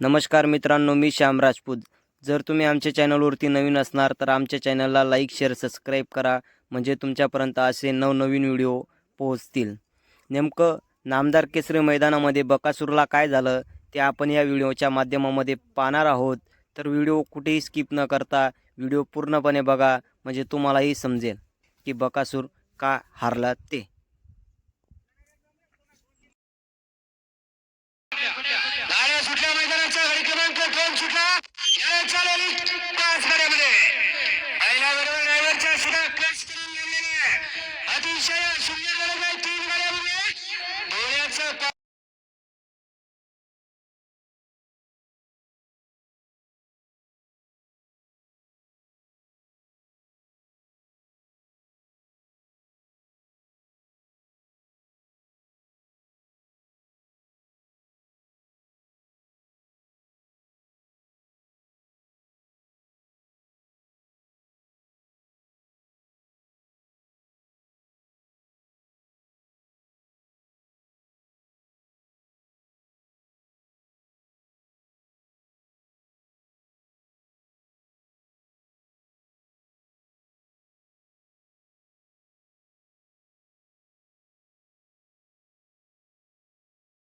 नमस्कार मित्रांनो मी श्याम राजपूत. जर तुम्ही आमच्या चॅनलवरती नवीन असणार तर आमच्या चॅनलला लाईक शेअर सबस्क्राईब करा म्हणजे तुमच्यापर्यंत असे नवनवीन व्हिडिओ पोहोचतील. नेमकं नामदार केसरी मैदानामध्ये बकासूरला काय झालं ते आपण या व्हिडिओच्या माध्यमामध्ये पाहणार आहोत. तर व्हिडिओ कुठेही स्किप न करता व्हिडिओ पूर्णपणे बघा म्हणजे तुम्हालाही समजेल की बकासूर का हारला ते. शिका या चालेल पाच गड्यामध्ये. पहिल्या बरोबर ड्रायव्हरच्या सुद्धा क्रश करून घेतलेला अतिशय